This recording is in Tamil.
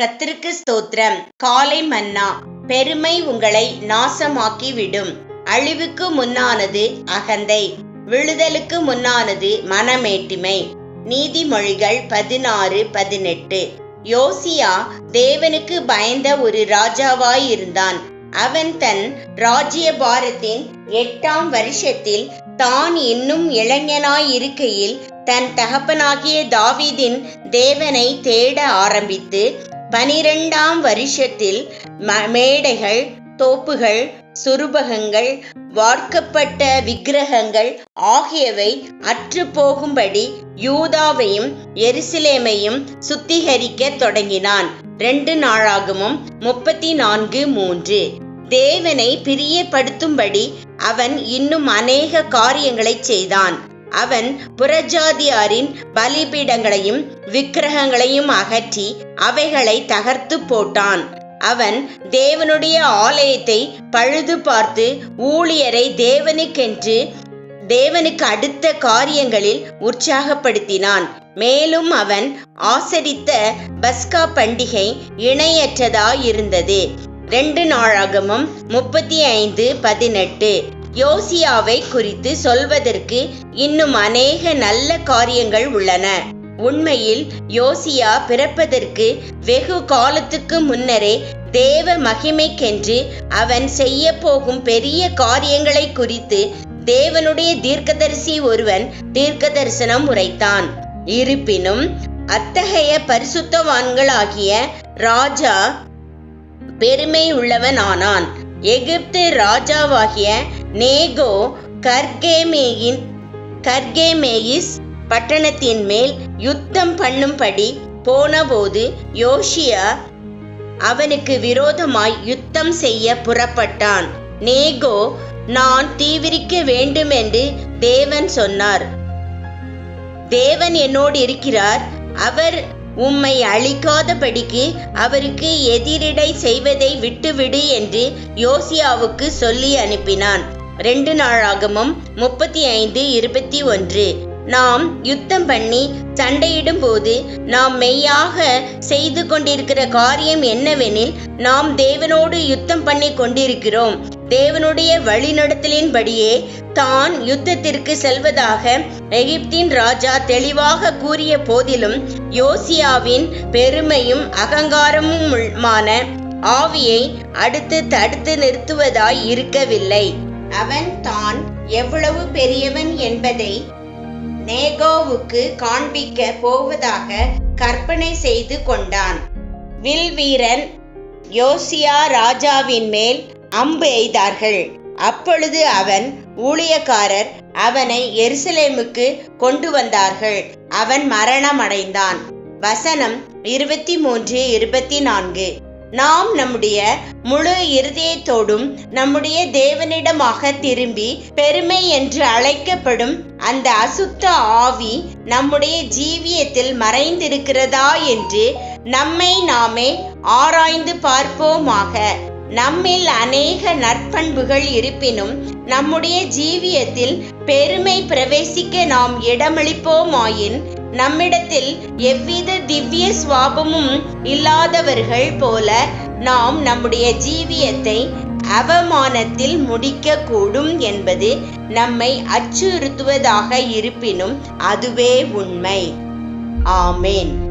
கத்திற்கு ஸ்தோத்திரம். காலை மன்னா பெருமை உங்களை நாசமாக்கிவிடும். அழிவுக்கு முன்னானது அகந்தை விழுதலுக்கு முன்னானது மனமேட்டிமை. நீதிமொழிகள் பதினாறு பதினெட்டு. யோசியா தேவனுக்கு பயந்த ஒரு ராஜாவாயிருந்தான். அவன் தன் ராஜ்ய பாரத்தின் எட்டாம் வருஷத்தில் தான் இன்னும் இளைஞனாயிருக்கையில் தன் தகப்பனாகிய தாவீதின் தேவனை தேட ஆரம்பித்து பனிரெண்டாம் வருஷத்தில் ம- மேடைகள் தோப்புகள் சுருபகங்கள் வார்க்கப்பட்ட விக்கிரகங்கள் ஆகியவை அற்று போகும்படி யூதாவையும் எருசலேமையும் சுத்திகரிக்க தொடங்கினான். ரெண்டு நாளாகமும் முப்பத்தி நான்கு மூன்று. தேவனை பிரியப்படுத்தும்படி அவன் இன்னும் அநேக காரியங்களை செய்தான். அவன் புறஜாதியாரின் பலிபீடங்களையும் விக்கிரகங்களையும் அகற்றி அவைகளை தகர்த்து போட்டான். அவன் தேவனுடைய ஆலயத்தை பழுது பார்த்து ஊழியரை தேவனுக்கென்று தேவனுக்கு அடுத்த காரியங்களில் உற்சாகப்படுத்தினான். மேலும் அவன் ஆசரித்த பஸ்கா பண்டிகை இணையற்றதாயிருந்தது. ரெண்டு நாளாகமும் முப்பத்தி ஐந்து பதினெட்டு. யோசியாவை குறித்து சொல்வதற்கு இன்னும் அநேக நல்ல காரியங்கள் உள்ளன. உண்மையில் யோசியா பிறப்பதற்கு வெகு காலத்துக்கு முன்னரே தேவ மகிமைக்கென்று அவன் செய்ய போகும் பெரிய காரியங்களை குறித்து தேவனுடைய தீர்க்கதரிசி ஒருவன் தீர்க்க தரிசனம் உரைத்தான். இருப்பினும் அத்தகைய பரிசுத்தவான்களாகிய ராஜா பெருமை உள்ளவனானான் எகிப்து ராஜாவாகிய நேகோ கர்கேமேயின் கர்கேமேயிஸ் பட்டணத்தின் மேல் யுத்தம் பண்ணும்படி போனபோது யோஷியா அவனுக்கு விரோதமாய் யுத்தம் செய்ய புறப்பட்டான். நேகோ நான் தீவிரிக்க வேண்டுமென்று தேவன் சொன்னார். தேவன் என்னோடு இருக்கிறார். அவர் உம்மை அழிக்காதபடிக்கு அவருக்கு எதிரிடை செய்வதை விட்டுவிடு என்று யோசியாவுக்கு சொல்லி அனுப்பினான். ரெண்டு நாளாகமும் முப்பத்தி ஐந்து இருபத்தி ஒன்று நாம் யுத்தம் பண்ணி சண்டையிடும் போது நாம் மெய்யாக செய்து கொண்டிருக்கிற காரியம் என்னவெனில் நாம் தேவனோடு யுத்தம் பண்ணி கொண்டிருக்கிறோம். தேவனுடைய வழிநடத்தலின்படியே தான் யுத்தத்திற்கு செல்வதாக எகிப்தின் ராஜா தெளிவாக கூறிய போதிலும் யோசியாவின் பெருமையும் அகங்காரமுமான ஆவியை அடுத்து தடுத்து நிறுத்துவதாய் இருக்கவில்லை. அவன் தான் எவ்வளவு பெரியவன் என்பதை நேகோவுக்கு காண்பிக்க போவதாக கற்பனை செய்து கொண்டான். வில் வீரன் யோசியா ராஜாவின் மேல் அம்பு எய்தார்கள். அப்பொழுது அவன் ஊழியக்காரர் அவனை எருசலேமுக்கு கொண்டு வந்தார்கள் அவன் மரணமடைந்தான். வசனம் இருபத்தி மூன்று இருபத்தி நான்கு. நாம் நம்முடைய முழு இருதயத்தோடும் நம்முடைய தேவனிடமாக திரும்பி பெருமை என்று அழைக்கப்படும் அந்த அசுத்த ஆவி நம்முடைய ஜீவியத்தில் மறைந்திருக்கிறதா என்று நம்மை நாமே ஆராய்ந்து பார்ப்போமாக. நம்மில் அநேக நற்பண்புகள் இருப்பினும் நம்முடைய ஜீவியத்தில் பெருமை பிரவேசிக்க நாம் இடமளிப்போமாயின் நம்மிடத்தில் எவ்வித திவ்ய சுவாபமும் இல்லாதவர்கள் போல நாம் நம்முடைய ஜீவியத்தை அவமானத்தில் முடிக்க கூடும் என்பது நம்மை அச்சுறுத்துவதாக இருப்பினும் அதுவே உண்மை. ஆமேன்.